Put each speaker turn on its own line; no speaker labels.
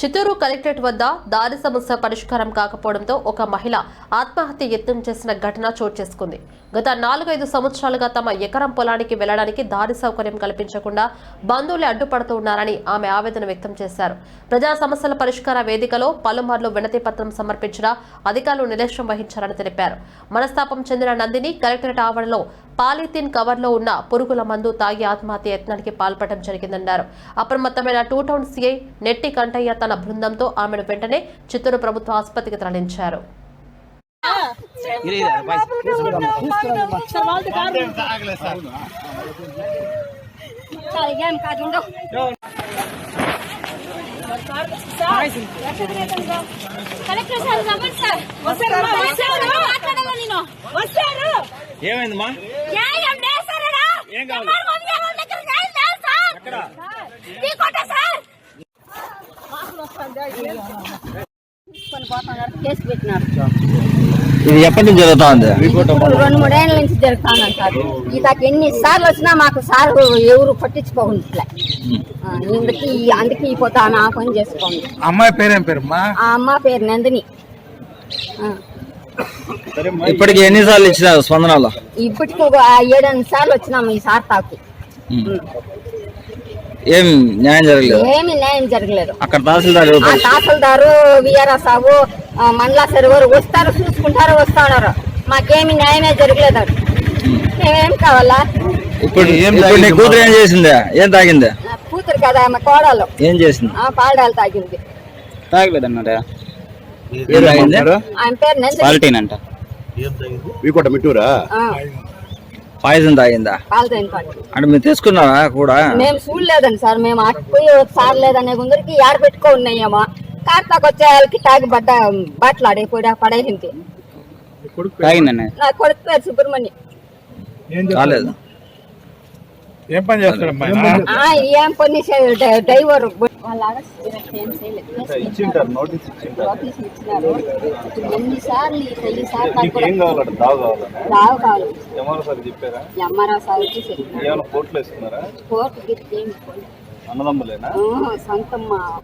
Chittoor collectorate వద్ద దారి సమస్య పరిష్కారం కాకపోవడంతో ఒక మహిళ ఆత్మహత్య యత్నం చేసిన ఘటన చోటు చేసుకుంది. గత నాలుగైదు సంవత్సరాలుగా తమ ఎకరం పొలానికి వెళ్ళడానికి దారి సౌకర్యం కల్పించకుండా బంధువులే అడ్డుపడుతూ ఉన్నారని ఆమె ఆవేదన వ్యక్తం చేశారు. ప్రజా సమస్యల పరిష్కార వేదికలో పలుమార్లు వినతి పత్రం సమర్పించిన అధికారులు నిర్లక్ష్యం వహించారని తెలిపారు. మనస్తాపం చెందిన నందిని కలెక్టరేట్ ఆవరణలో పాలిథిన్ కవర్లో ఉన్న పురుగుల మందు తాగి ఆత్మహత్య యత్నానికి పాల్పడడం జరిగిందన్నారు. అప్రమత్తమైన టూ టౌన్ సిఐ నెట్టి కంటయ్య తన బృందంతో ఆమెను వెంటనే చిత్తూరు ప్రభుత్వ ఆసుపత్రికి తరలించారు.
కలెక్టర్ సార్ రమ్మని సార్. వస్తారు మాట్లాడాలా నేను? వస్తారు
ఏమైందమ్మా. ఏం కావాలి? ఇది ఎప్పటి నుంచి జరుగుతా ఉంది
ఇప్పుడు రెండు మూడేళ్ళ నుంచి జరుగుతాను సార్. ఇతకి ఎన్ని సార్లు వచ్చినా మాకు సార్ ఎవరు పట్టించుకోకుండా ఇందుకి అందుకే ఈ పోతా ఆమె ఆ పని చేసుకోండి.
అమ్మాయి పేరేం పేరమ్మా?
ఆ అమ్మ పేరు నందిని. ఆ.
ఇప్పటికి ఎన్నిసార్లు స్పందనలో?
ఇప్పటికి ఒక ఏడెనిమిది సార్లు వచ్చినాము ఈ సార్ తాకి.
ఏం న్యాయం జరగలేదు?
ఏమీ న్యాయం జరగలేదు.
అక్కడ తహసీల్దార్?
తహసీల్దారు సాబు మండలా సర్వర్ వస్తారు చూసుకుంటారు వస్తున్నారు మాకేమి న్యాయమే జరగలేదు మేమేం కావాలా?
ఇప్పుడు
ఏం
ఇప్పుడు నీ
తాగిందమ్మా?
కూతురు ఏం చేసింది? ఏం తాగింది?
కూతురు కదా ఆమె కోడలు.
ఏం చేసింది?
ఆ పాడాలు తాగింది.
తాగలేదన్నారా అంట.
వీకోట మిట్టూరా?
పాయిజన్ తాగిందా? అంటే మీరు తీసుకున్నారా కూడా?
మేము చూడలేదండి సార్ మేము అటుపోయి ఒకసారి లేదనే ముందరికి యాడ పెట్టుకో ఉన్నాయేమో. కార్తాకు వచ్చే వాళ్ళకి తాగి బట్ట బట్టలు ఆడైపోయి పడేసింది. నా కొడుకు పేరు సుబ్రహ్మణ్యం.
కాలేదు
ఏం పని చేస్తారమ్మా
ఆ, ఏం పని చే- డ్రై- డ్రైవర్. వాళ్ళ ఆడ ఏం చేయలేదు.
ఇచ్చింటారు నోటీస్ ఇచ్చింటారు.
నోటీస్ ఇచ్చినారు. ఇప్పుడు ఎన్నిసార్లు ఈ ఎన్నిసార్లు నాకు
నీకు ఏం
కూడా
కావాలంటే దావ కావాలన్నా
రావు కావాలి.
ఏమన్నా సరే చెప్పారా?
సార్ వచ్చి
ఏమైనా కోట్లు వేసుకున్నారా. అన్నదమ్ములేనా?